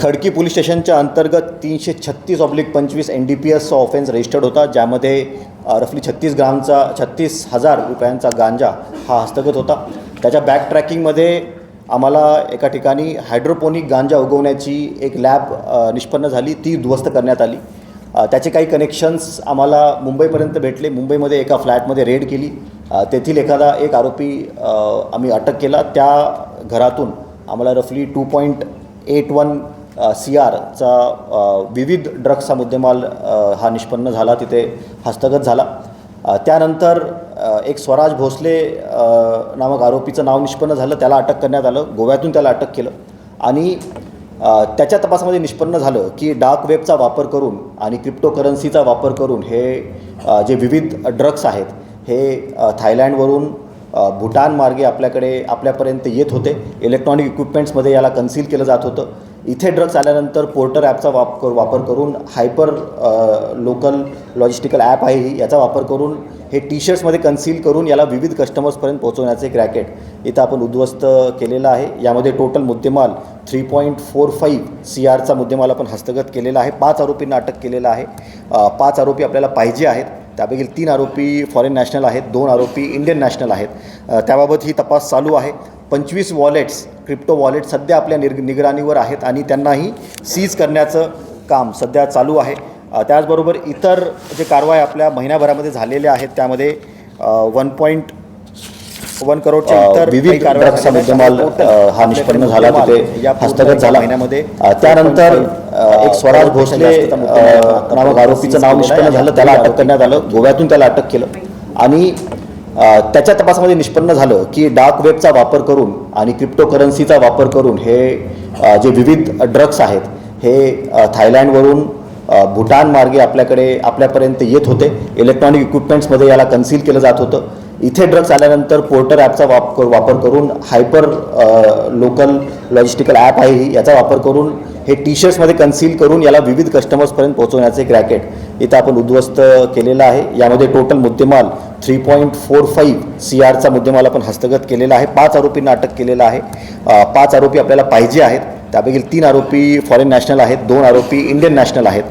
Khadki police स्टेशनच्या अंतर्गत तीनशे छत्तीस ऑब्लिक पंचवीस एन डी पी एसचा ऑफेन्स रजिस्टर्ड होता ज्यामध्ये रफली छत्तीस ग्रामचा छत्तीस हजार रुपयांचा गांजा हा हस्तगत होता. त्याच्या बॅक ट्रॅकिंगमध्ये आम्हाला एका ठिकाणी हायड्रोपोनिक गांजा उगवण्याची एक लॅब निष्पन्न झाली. ती उद्ध्वस्त करण्यात आली. त्याचे काही कनेक्शन्स आम्हाला मुंबईपर्यंत भेटले. मुंबईमध्ये एका फ्लॅटमध्ये रेड केली. तेथील एखादा एक आरोपी आम्ही अटक केला. त्या घरातून आम्हाला रफली two point eight one C आरचा विविध ड्रग्सचा मुद्देमाल हा निष्पन्न झाला तिथे हस्तगत झाला. त्यानंतर एक स्वराज भोसले नामक आरोपीचं नाव निष्पन्न झालं त्याला अटक करण्यात आलं गोव्यातून त्याला अटक केलं. आणि त्याच्या तपासामध्ये निष्पन्न झालं की डार्क वेबचा वापर करून आणि क्रिप्टोकरन्सीचा वापर करून हे जे विविध ड्रग्स आहेत हे थायलँडवरून भूटानमार्गे भूटान मार्गे आपल्याकडे आपल्यापर्यंत येत होते. इलेक्ट्रॉनिक इक्विपमेंट्समध्ये याला कन्सील केलं जात होतं. इथे ड्रग्स आल्यानंतर पोर्टर ॲपचा वापर वापर करून हायपर लोकल लॉजिस्टिकल ॲप आहे ही याचा वापर करून हे टी शर्ट्समध्ये कन्सील करून याला विविध कस्टमर्सपर्यंत पोहोचवण्याचं एक रॅकेट इथं आपण उद्ध्वस्त केलेलं आहे. यामध्ये टोटल मुद्देमाल three point four five C आरचा मुद्देमाल आपण हस्तगत केलेला आहे. पाच आरोपींना अटक केलेलं आहे. पाच आरोपी आपल्याला पाहिजे आहेत. त्यापैकी तीन आरोपी फॉरेन नॅशनल आहेत. दोन आरोपी इंडियन नॅशनल आहेत. त्याबाबत ही तपास चालू आहे. पंचवीस वॉलेट्स क्रिप्टो वॉलेट सध्या आपल्या निग निगराणीवर आहेत आणि त्यांनाही सीज करण्याचं काम सध्या चालू आहे. त्याचबरोबर इतर जे कारवाई आपल्या महिन्याभरामध्ये झालेल्या आहेत त्यामध्ये वन पॉईंट वन करोडच्या इतर विविध ड्रग्सचा मुद्देमाल हा निष्पन्न झाला तिथे हस्तगत झाला. महिन्यामध्ये त्यानंतर एक स्वराज भोसले नामक आरोपीचं नाव निष्पन्न झालं त्याला अटक करण्यात आलं गोव्यातून त्याला अटक केलं. आणि त्याच्या तपासामध्ये निष्पन्न झालं की डार्क वेबचा वापर करून आणि क्रिप्टोकरन्सीचा वापर करून हे जे विविध ड्रग्स आहेत हे थायलँडवरून भूटान मार्गे आपल्याकडे आपल्यापर्यंत येत होते. इलेक्ट्रॉनिक इक्विपमेंट्समध्ये याला कन्सील केलं जात होतं. इथे ड्रग्स आल्यानंतर पोर्टर ॲपचा वापर वापर करून हायपर लोकल लॉजिस्टिकल ॲप आहे ही याचा वापर करून हे टी शर्ट्समध्ये कन्सील करून याला विविध कस्टमर्सपर्यंत पोहोचवण्याचे एक रॅकेट इथं आपण उद्ध्वस्त केलेलं आहे. यामध्ये टोटल मुद्देमाल three point four five C आरचा मुद्देमाल आपण हस्तगत केलेला आहे. पाच आरोपींना अटक केलेलं आहे. पाच आरोपी आपल्याला पाहिजे आहेत. त्यापैकी तीन आरोपी फॉरेन नॅशनल आहेत दोन आरोपी इंडियन नॅशनल आहेत.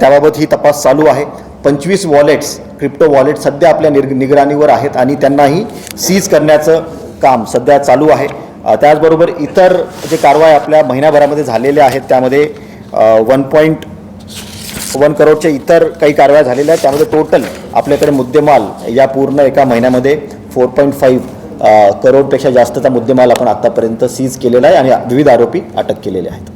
त्याबाबत ही तपास चालू आहे. पंचवीस वॉलेट्स क्रिप्टो वॉलेट सध्या आपल्या निग निगराणीवर आहेत आणि त्यांनाही सीज करण्याचं काम सध्या चालू आहे. त्याचबरोबर इतर जे कारवाई आपल्या महिन्याभरामध्ये झालेल्या आहेत त्यामध्ये वन पॉईंट वन करोडच्या इतर काही कारवाया झालेल्या आहेत. त्यामध्ये टोटल आपल्याकडे मुद्देमाल या पूर्ण एका महिन्यामध्ये फोर पॉईंट फाईव्ह करोडपेक्षा जास्तचा मुद्देमाल आपण आत्तापर्यंत सीज केलेला आहे आणि विविध आरोपी अटक केलेले आहेत.